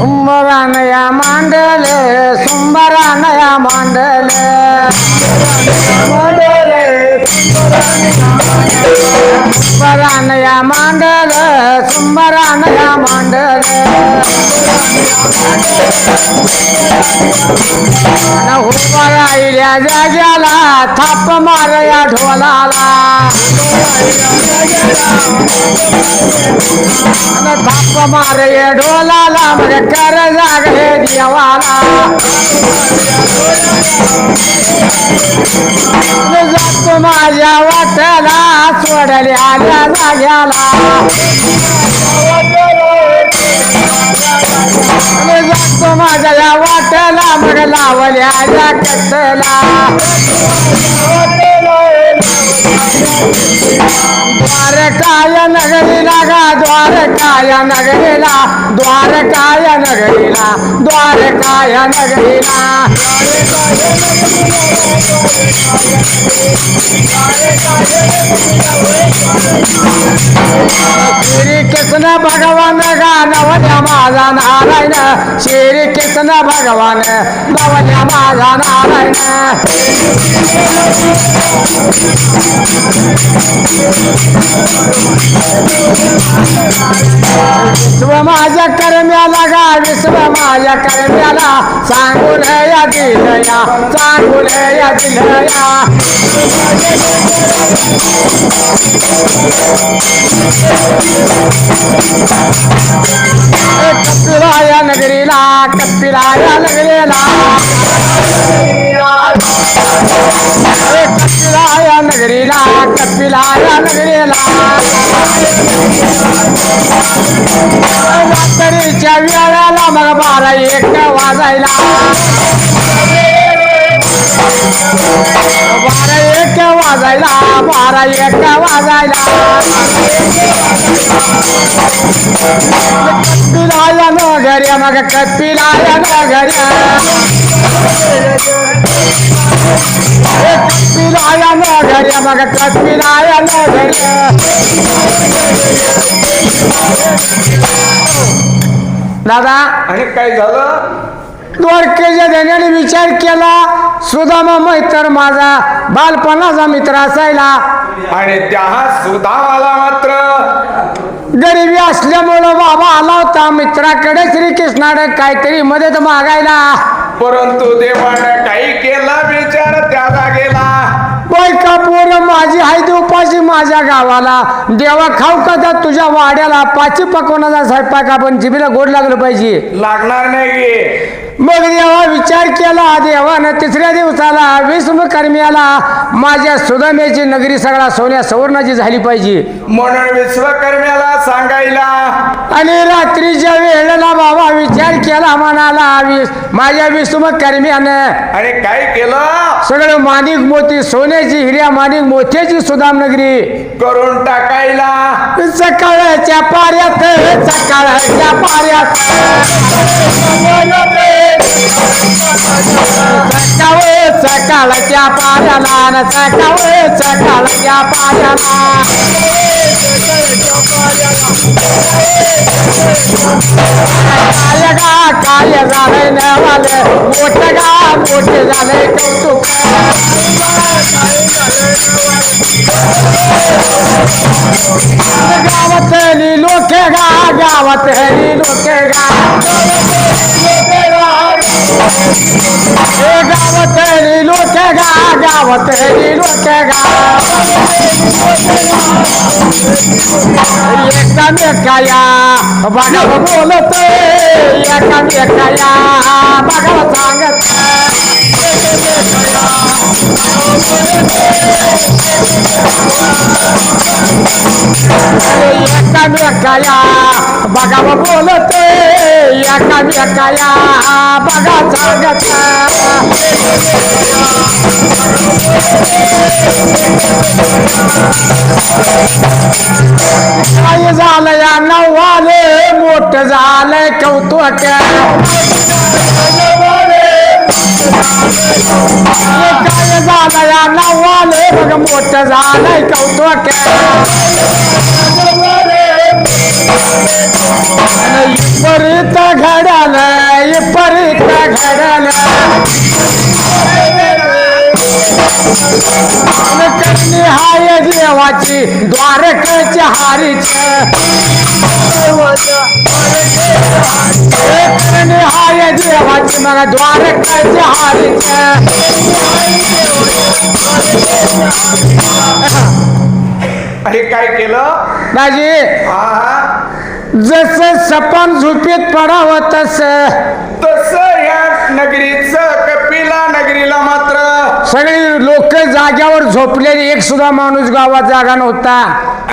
Sumbaranaya mandale, mandale Sumbaranaya mandale, mandale ஏழாம் ஆண்டு. मांडल राहिल्या जाग्याला थाप मारया ढोलाला. अन थाप मारे ढोलाला म्हणजे कर जाग हे देवाला जात माझ्या वाट्याला सोडल्या आल्या जाग्याला. जातो माझ्या या वाट्याला मग लावल्या या कटला द्वारकाय नगरीला गा द्वारकाय नगरीला द्वारकाय नगरीला द्वारकाय नगरीला. श्री कृष्ण भगवान गा नवल्या माझा नारायण श्री कृष्ण भगवान नवल्या माझा नारायण. विश्व माझ्या कर्म्याला गा विश्व माझ्या कर्म्याला. सांगून या दिलया सांगून या दिलया. कपिलाया नगरीला कपिलाया नगरीला कपिलाया नगरीला कपिलाया नगरीला रात्रीच्या वेळाला मग बारा एक वाजायला. बारा एक वाजायला बारा एक वाजायला. कपिलाया नगरी मग कपिलाया नगरी कपिलाया नगरी मग कपिलाया नगरी दादा अरे काय झालं? द्वारकेच्या देण्याने विचार केला सुदामा मैत्र माझा बालपणाचा मित्र असायला. आणि त्या सुदामाला मात्र. गरिबी असल्यामुळं बाबा आला होता मित्राकडे श्रीकृष्णाकडे काहीतरी मदत मागायला. परंतु देवानं काही केला विचार त्या जागेला बायका पोर माझी हाय उपाशी माझ्या गावाला. देवा खाऊ का त्या तुझ्या वाड्याला? पाची पकवण्याचा स्वयंपाक आपण जिबीला गोड लागलं पाहिजे. लागणार नाही मग देवा विचार केला देवानं तिसऱ्या दिवसाला विष्णू कर्मियाला माझ्या सुदाम्याची नगरी सगळा सोन्या सवर्णाची झाली पाहिजे. म्हणून विश्वकर्म्याला सांगायला. आणि रात्रीच्या वेळेला बाबा विचार केला म्हणाला विस- माझ्या विष्णू कर्मियानं आणि काय केलं? सगळं माणिक मोती सोन्याची हिऱ्या माणिक मोत्याची सुदाम नगरी. करून टाकायला. सकाळच्या पाऱ्यात सकाळच्या पाऱ्यात. सकाळ सकाळच्या पाऱ्याला न सकाळ सकाळच्या पाऱ्याला काय गा काय झालंय नवाले मोठ गा मोठे झालंय कौतुक गावातली लोके गा गावातली लोके गा। हे गावातली लोके गा गावात लोक एकामेकाया बघा बोलत एकामेकाया बघा सांगत एकामेकाया बघा बोलत एकामेकाया बघा सांगत काय झालं या नवाले मोठ झालंय कौतुक. काय झालं या नवाले बघ मोठ झालंय कौतुक. परीत घडाला परीत घडाला कन्नी हाय देवाची द्वारकाच्या हारीच. कन्नी हाय देवाची मला द्वारकाच्या हारीच. आणि काय केलं? दाजी. हा जसं सपन झोपेत पडावं तसं. तस या नगरीचं कपिला नगरीला मात्र. सगळी लोक जाग्यावर झोपलेली एक सुद्धा माणूस गावात जागा नव्हता.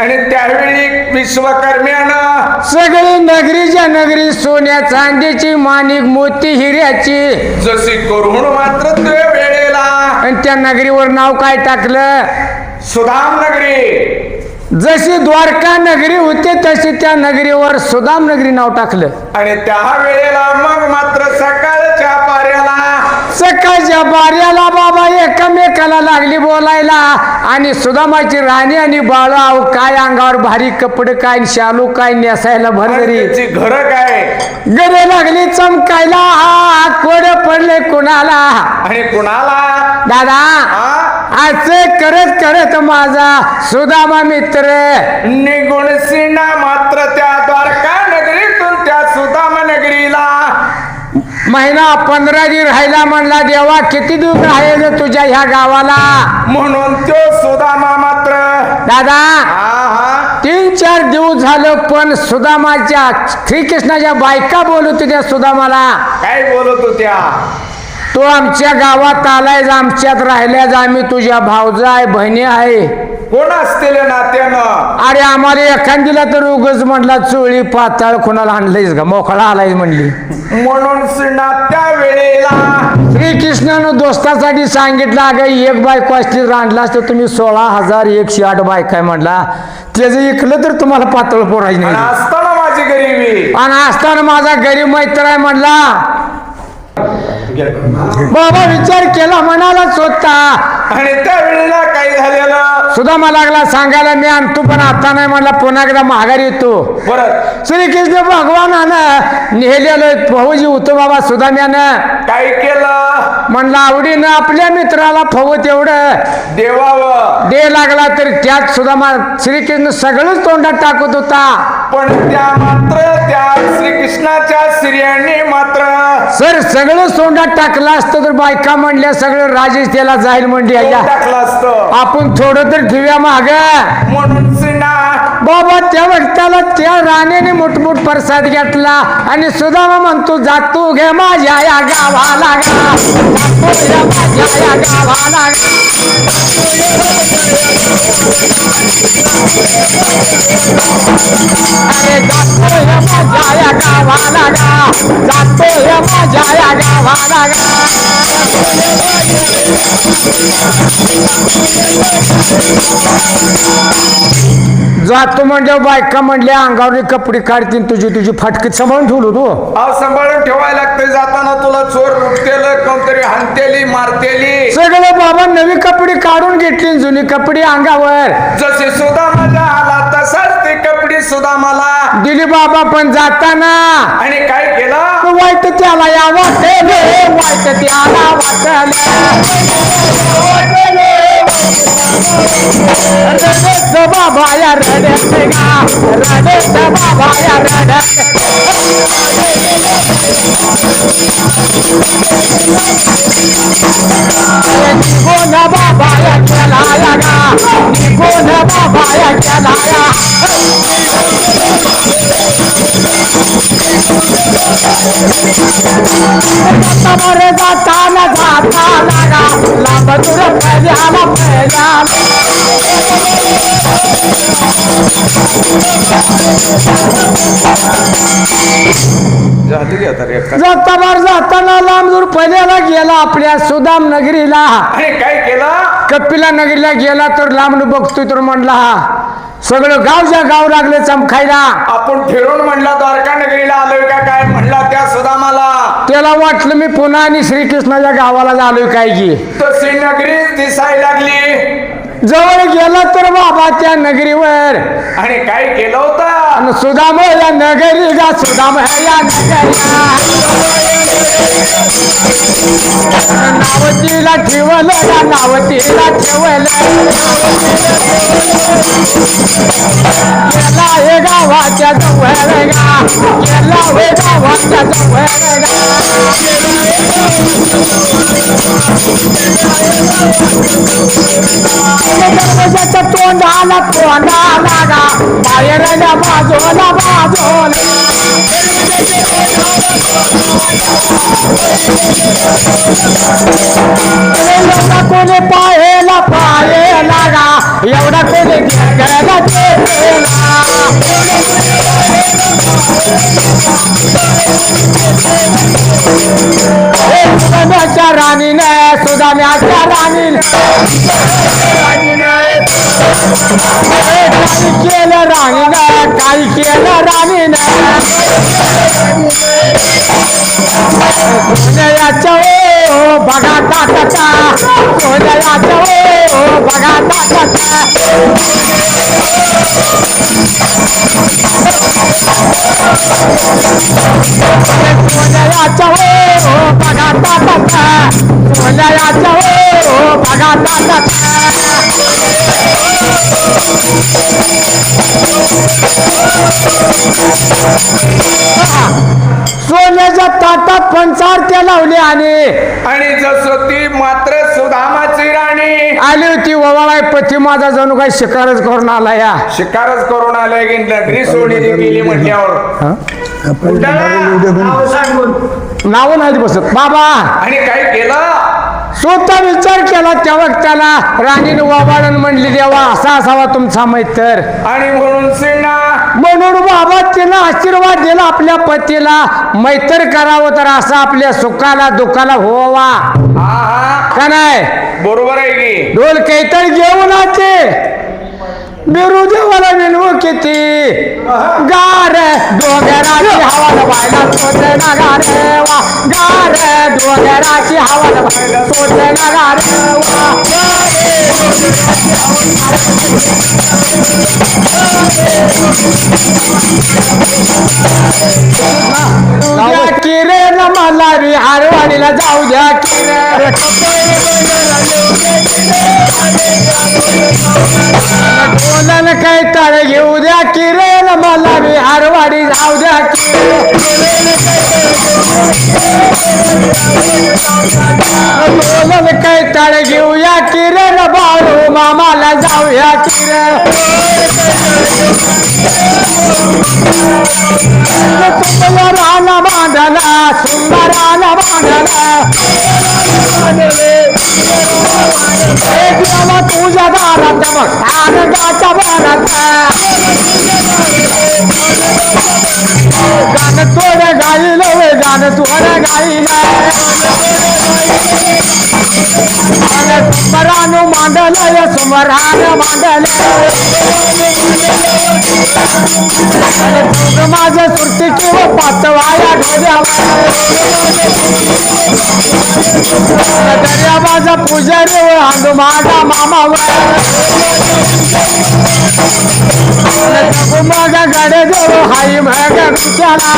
आणि त्यावेळी विश्वकर्म्यानं सगळी नगरीच्या नगरी सोन्या चांदीची माणिक मोती हिऱ्याची. जशी करून मात्र ते वेळेला आणि त्या नगरीवर नाव काय टाकलं? सुदाम नगरी. जशी द्वारका नगरी होती तशी त्या नगरीवर सुदाम नगरी नाव टाकलं. आणि त्या वेळेला मग मात्र पाऱ्याला सकाळच्या बार्याला बाबा एकमेकाला लागली बोलायला. आणि सुदामाची राणी आणि बाळ काय अंगावर भारी कपडे काय शालू काय नेसायला त्याची घर काय? गरे लागली चमकायला. कोड पडले कुणाला? आणि कुणाला? दादा असे करत करत माझा सुदामा मित्र. निगुण सिना मात्र त्या महिना पंधरा दिवस राहिला म्हणला देवा किती दिवस राहिले तुझ्या ह्या गावाला? म्हणून तो सुदामा मात्र. दादा तीन चार दिवस झालं पण सुदामाच्या श्रीकृष्णाच्या बायका बोलत होत्या सुदामाला. काय बोलत होत्या? तो आमच्या गावात आलाय आमच्यात राहिल्याच आम्ही तुझ्या भावजा आहे बहिणी आहे. कोण असतील नात्यानं? अरे आम्हाला एखादीला तर उगच म्हणला चोळी पाताळ कोणाला आणलंयस का मोकळा आलाय म्हणली. म्हणून त्या वेळेला श्रीकृष्णानं दोस्तासाठी सांगितलं अगं एक बायको असली रांडला तर तुम्ही सोळा हजार एकशे आठ बायक आहे म्हणला त्याचं ऐकलं तर तुम्हाला पातळ पोरायची आणि नाही असताना माझी गरिबी. आणि असताना माझा गरीब मैत्र आहे म्हणला बाबा विचार केला म्हणालाच होता. आणि त्या वेळेला काय झालेलं सुद्धा मला लागला सांगायला मी आणतो पण आता नाही म्हणला पुन्हा एकदा महागारी येतो. परत? श्रीकृष्ण भगवानानं नेलेलं फौजी होतो बाबा सुदाम्यानं काय केलं? म्हणलं आवडीनं आपल्या मित्राला फवत एवढं देवावं. दे लागला तर त्यात सुद्धा श्रीकृष्ण सगळंच तोंडात टाकत होता. पण त्या मात्र त्या श्रीकृष्णाच्या स्त्रियांनी मात्र सर सगळं तोंडात टाकलं असतं तर बायका म्हणल्या सगळं राजेश त्याला जाईल म्हणजे ह्याच्या टाकलं असतं. आपण थोडं तर ठेवूया माग. म्हणून बाबा त्या व्यक्ताला त्या राणीने मोठमोठ प्रसाद घेतला आणि सुदामा म्हणतो जातो घे माझ्या या गावाला गा. जातो घे माझ्या या गावाला गा. अरे जातो घे माझ्या या गावाला गा. जातो घे माझ्या या गावाला गा. जातो म्हणजे बायका म्हणल्या अंगावर कपडे काढतील तुझी तुझी फाटकीत सांभाळून ठेवलो तू. अहो सांभाळून ठेवायला लागतंय. जाताना तुला चोर लुटतेलं कोणतरी हानतेली मारतेली. सगळं बाबा नवी कपडे काढून घेतली जुनी कपडे अंगावर. जसे सुदामाला आला तसाच ते कपडे सुदामाला दिली बाबा पण जाताना. आणि काय वाईट त्याला या वाटले वाईट त्याला वाटले रडत बाबा या रडत गा रडत बाबा या रडत बाबा या केला या गा कोण बाबा या केला समोर जाताना जाता लागा लांब दूर झाली आता रे जाताना लांब दूर फैल्याला गेला आपल्या सुदाम नगरीला. काय केलं? कपिला नगरीला गेला तर लांब बघतोय तर म्हणला हा सगळं गावच्या गाव लागले चमखायला आपण फिरून म्हणला द्वारका नगरीला आलोय का काय? म्हणला त्याला वाटलं मी पुन्हा आणि श्रीकृष्णाच्या गावाला झालोय काय की. तशी नगरी दिसायला लागली. जवळ गेला तर बाबा त्या नगरीवर. आणि काय केलं होतं? आणि सुदाम या नगरी गा सुदाम या नगरीला नावतीला ठेवलं या नावतीला ठेवलं. गेला हे गावाच्या जवळ गा गेला हे गावाच्या जवळ गा दरवाजाच्या तोंडाला तोंडाला गा बाहेरल्या बाजूला बाजूला एवढा कोणी पाहेला पाहेला गा एवढा कोणी गेला केलं राणीन काही केलं राणीन सोन्याच्या ओ बघा ताटाचा सोन्याच्या ओ बघा ताटाचा सोन्याच्या ओ बघा ताटाचा सोन्याच्या ओ बघा ताटाचा सोन्याच्या ताटात पंचारत्या लावल्या आणि आणि जसं ती मात्र सुदामाची राणी. आली होती ववाळाय पती माझा जणू काही शिकारच करून आला या. शिकारच करून आलाय की नगरी सोडली गेली म्हटल्यावर. नाव सांगून. नाव नाही बसत. बाबा! आणि काय केलं? स्वतः विचार केला तेव्हा त्याला राणीने वाबाळण म्हणली देवा असा असावा तुमचा मैत्र आणि म्हणून सेना म्हणून बाबा तिनं आशीर्वाद दिला आपल्या पतीला मैत्र करावं तर असं आपल्या सुखाला दुःखाला होवा. का नाही? बरोबर आहे की? ढोल कैतळ घेऊन आचे बिरू देवाला विनवू किती गार डोंगराची हवा व्हायला सोचना गा रेवा गा रे डोंगराची हवा व्हायला सोचना गा रेवा वा किरे न मला विहारवाडीला जाऊ द्या किरे बोलन काय तळ घेऊ द्या किरेल गाडी जाऊ द्या बोलन कैताळ घेऊया किरण बाळू मामाला जाऊया किरण राणा बांधला सुंदर राना बांधला तुझ्या दारात मग आनंदाच्या बाणात गाणं तोड गाईल गाणं तोड गाईल सुमरानु मांडलय सुमरान मांडल माझ सुरती किंवा पाचवाया ढोल्या दर्या माझा पुजारी व हांडू माझा मामा गडे देव हाय मग त्याला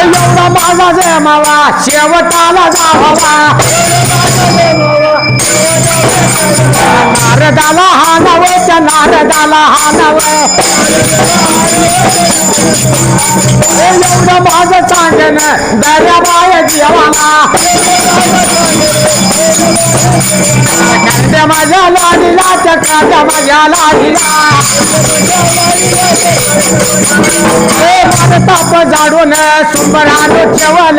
एवढा माझा जमावा शेवटाला जावा. नारदाला हा नव त्या नारदाला हा नव एवढं माझं सांगन दर्याबाय देवाला कांद्या माझ्या लाडीला त्या कांद्या माझ्या लाडीला. ए माझं ताप जाडून सुंबर जेवण